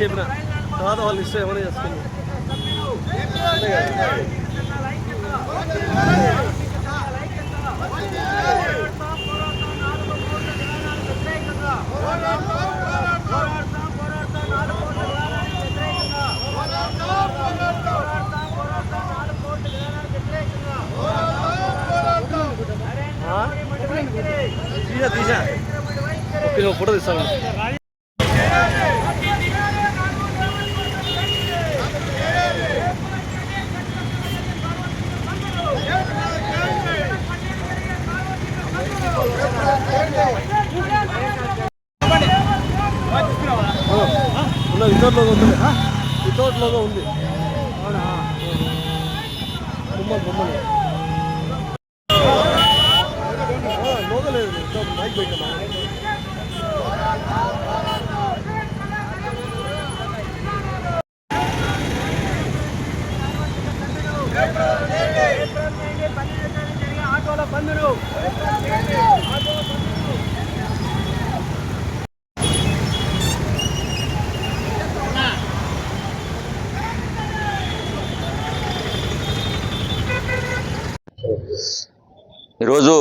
చెప్పిన? తర్వాత వాళ్ళు ఇస్తే ఏమైనా చేసుకుంది తీసా తీసా ఫోటో తీస్తాను వితౌట్ లోగో ఉంది. వితౌట్ లోగో ఉంది. అవునా? బొమ్మలు బొమ్మలు. ఈరోజు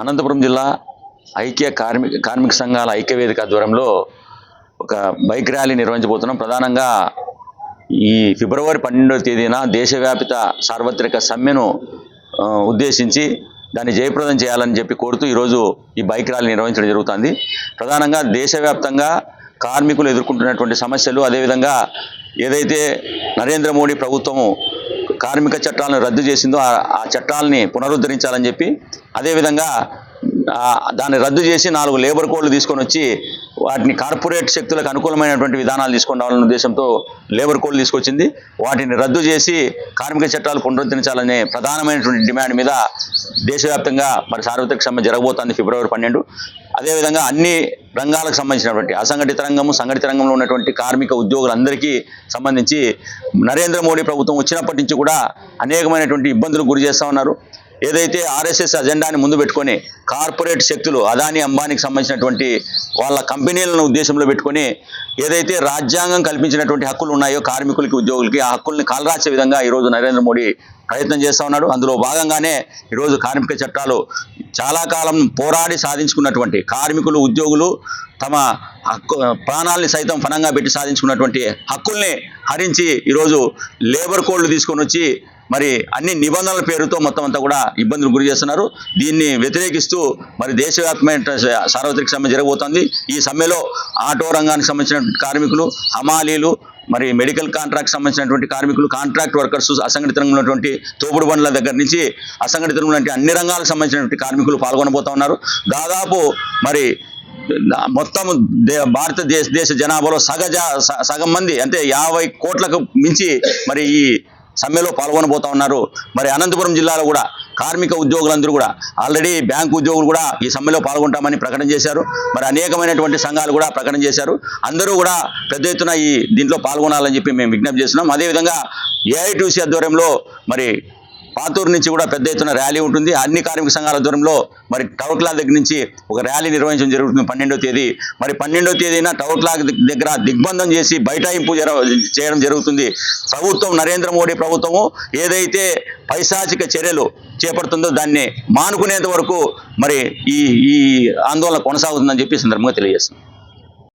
అనంతపురం జిల్లా ఐక్య కార్మిక కార్మిక సంఘాల ఐక్య వేదిక ఆధ్వర్యంలో ఒక బైక్ ర్యాలీ నిర్వహించబోతున్నాం. ప్రధానంగా ఈ ఫిబ్రవరి పన్నెండవ తేదీన దేశవ్యాపిత సార్వత్రిక సమ్మెను ఉద్దేశించి దాన్ని జయప్రదం చేయాలని చెప్పి కోరుతూ ఈరోజు ఈ బైక్ ర్యాలీ నిర్వహించడం జరుగుతుంది. ప్రధానంగా దేశవ్యాప్తంగా కార్మికులు ఎదుర్కొంటున్నటువంటి సమస్యలు అదేవిధంగా ఏదైతే నరేంద్ర మోడీ ప్రభుత్వము కార్మిక చట్టాలను రద్దు చేసిందో ఆ- చట్టాలని పునరుద్ధరించాలని చెప్పి అదేవిధంగా దాన్ని రద్దు చేసి నాలుగు లేబర్ కోడ్లు తీసుకొని వచ్చి వాటిని కార్పొరేట్ శక్తులకు అనుకూలమైనటువంటి విధానాలు తీసుకొని రావాలనే ఉద్దేశంతో లేబర్ కోడ్లు తీసుకొచ్చింది. వాటిని రద్దు చేసి కార్మిక చట్టాలు పునరుద్ధరించాలనే ప్రధానమైనటువంటి డిమాండ్ మీద దేశవ్యాప్తంగా మరి సార్వత్రిక సమ్మె జరగబోతోంది ఫిబ్రవరి పన్నెండు. అదేవిధంగా అన్ని రంగాలకు సంబంధించినటువంటి అసంఘటిత రంగము సంఘటిత రంగంలో ఉన్నటువంటి కార్మిక ఉద్యోగులందరికీ సంబంధించి నరేంద్ర మోడీ ప్రభుత్వం వచ్చినప్పటి నుంచి కూడా అనేకమైనటువంటి ఇబ్బందులు గురి చేస్తూ ఉన్నారు. ఏదైతే ఆర్ఎస్ఎస్ అజెండాని ముందు పెట్టుకొని కార్పొరేట్ శక్తులు అదాని అంబానీకి సంబంధించినటువంటి వాళ్ళ కంపెనీలను ఉద్దేశంలో పెట్టుకొని ఏదైతే రాజ్యాంగం కల్పించినటువంటి హక్కులు ఉన్నాయో కార్మికులకి ఉద్యోగులకి ఆ హక్కుల్ని కాలరాచే విధంగా ఈరోజు నరేంద్ర మోడీ ప్రయత్నం చేస్తూ ఉన్నాడు. అందులో భాగంగానే ఈరోజు కార్మిక చట్టాలు చాలా కాలం పోరాడి సాధించుకున్నటువంటి కార్మికులు ఉద్యోగులు తమ హక్కు ప్రాణాలని సైతం ఫణంగా పెట్టి సాధించుకున్నటువంటి హక్కుల్ని హరించి ఈరోజు లేబర్ కోడ్లు తీసుకొని వచ్చి మరి అన్ని నిబంధనల పేరుతో మొత్తం అంతా కూడా ఇబ్బందులు గురి చేస్తున్నారు. దీన్ని వ్యతిరేకిస్తూ మరి దేశవ్యాప్తమైన సార్వత్రిక సమ్మె జరగబోతోంది. ఈ సమ్మెలో ఆటో రంగానికి సంబంధించిన కార్మికులు హమాలీలు మరి మెడికల్ కాంట్రాక్ట్ సంబంధించినటువంటి కార్మికులు కాంట్రాక్ట్ వర్కర్స్ అసంఘటిత రంగంలో ఉన్నటువంటి తోపుడు బండ్ల దగ్గర నుంచి అసంఘటిత రంగంలో అన్ని రంగాలకు సంబంధించినటువంటి కార్మికులు పాల్గొనబోతా ఉన్నారు. దాదాపు మరి మొత్తం దే- భారతదేశ దేశ జనాభాలో సగజ స- సగం మంది అంటే యాభై కోట్లకు మించి మరి ఈ సమ్మెలో పాల్గొనబోతా ఉన్నారు. మరి అనంతపురం జిల్లాలో కూడా కార్మిక ఉద్యోగులందరూ కూడా ఆల్రెడీ బ్యాంకు ఉద్యోగులు కూడా ఈ సమ్మెలో పాల్గొంటామని ప్రకటన చేశారు. మరి అనేకమైనటువంటి సంఘాలు కూడా ప్రకటన చేశారు. అందరూ కూడా పెద్ద ఎత్తున ఈ దీంట్లో పాల్గొనాలని చెప్పి మేము విజ్ఞప్తి చేస్తున్నాం. అదేవిధంగా ఏఐటీసీ ఆధ్వర్యంలో మరి పాతూరు నుంచి కూడా పెద్ద ఎత్తున ర్యాలీ ఉంటుంది. అన్ని కార్మిక సంఘాల దూరంలో మరి టవర్ క్లాక్ దగ్గర నుంచి ఒక ర్యాలీ నిర్వహించడం జరుగుతుంది పన్నెండో తేదీ. మరి పన్నెండో తేదీన టవర్ క్లాక్ దగ్గర దిగ్బంధం చేసి బైఠాయింపు చేయడం జరుగుతుంది. ప్రభుత్వం నరేంద్ర మోడీ ప్రభుత్వము ఏదైతే పైశాచిక చర్యలు చేపడుతుందో దాన్ని మానుకునేంత వరకు మరి ఈ ఈ ఆందోళన కొనసాగుతుందని చెప్పి సందర్భంగా తెలియజేస్తున్నాం.